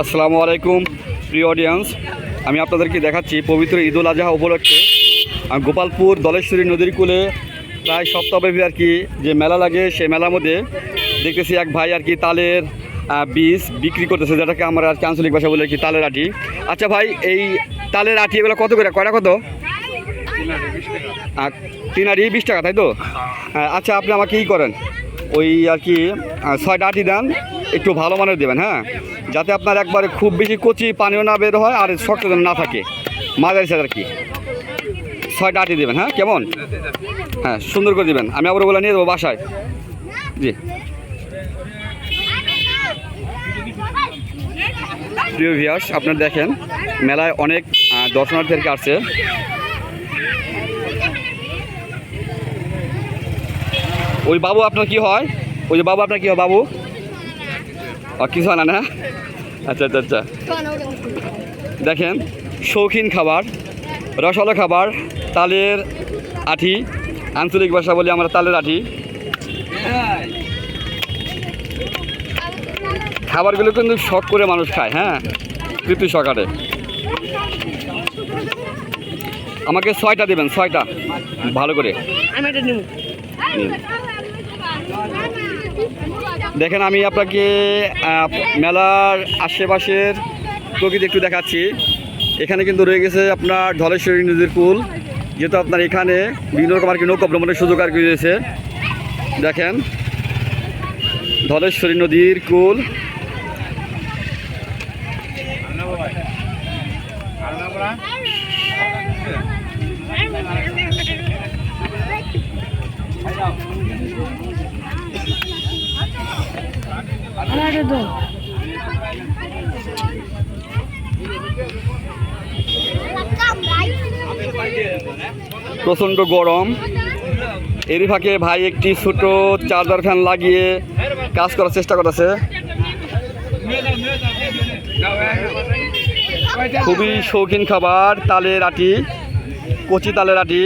আসসালামু আলাইকুম, প্রিয় অডিয়েন্স আমি আপনাদেরকে দেখাচ্ছি পবিত্র ঈদুল আজহা উপলক্ষে গোপালপুর দলেশ্বরী নদীর কূলে প্রায় সপ্তাহব্যাপী আর কি যে মেলা লাগে, সেই মেলার মধ্যে দেখতেছি এক ভাই আর কি তালের বীজ বিক্রি করতেছে, যেটাকে আমরা আর কি আঞ্চলিক ভাষা বলে কি তালের আটি। আচ্ছা ভাই, এই তালের আটি এগুলো কত করে? কয়টা কত? তিন আটি বিশ টাকা, তাই তো? আচ্ছা আপনি আমাকে ই করেন। ওই আর কি ছয়টা আটি দেন একটু ভালো মানের দেবেন হ্যাঁ? যাতে আপনার একবারে খুব বেশি কচি পানিও না বের হয় আর শক্ত যেন না থাকে। মাঝারি সাইজ আর কি? ছয়টা আটি দেবেন হ্যাঁ? কেমন? হ্যাঁ সুন্দর করে দেবেন। আমি আবার ওগুলো নিয়ে দেবো বাসায়। জি। প্রিয় ভিয়ার্স আপনারা দেখেন, মেলায় অনেক দর্শনার্থীদেরকে আসছে। ওই বাবু, আপনার কি হয়? ওই যে বাবু, আপনার কি হয়, বাবু? কিছু হয় না আচ্ছা আচ্ছা আচ্ছা। দেখেন শৌখিন খাবার রসালো খাবার তালের আঠি আঞ্চলিক ভাষা বলি আমরা তালের আঠি। খাবারগুলো কিন্তু শখ করে মানুষ খায় হ্যাঁ? তৃপ্তি সকালে আমাকে ছয়টা দেবেন ছয়টা। ভালো করে। আমি এটা। দেখেন, আমি আপনাকে মেলার আশেপাশের প্রকৃতি একটু দেখাচ্ছি। এখানে কিন্তু রয়ে গেছে আপনার ধলেশ্বরী নদীর কুল যেহেতু আপনার এখানে বিভিন্ন রকম আর কি নৌকা ভ্রমণের সুযোগ আর কি রয়েছে। দেখেন, ধলেশ্বরী নদীর কুল এটা দাও প্রচণ্ড গরম। এরই ফাঁকে ভাই একটি ছোট চার্জার ফ্যান লাগিয়ে কাজ করার চেষ্টা করতেছে। খুবই শৌখিন খাবার, তালের আটি, কচি তালের আটি।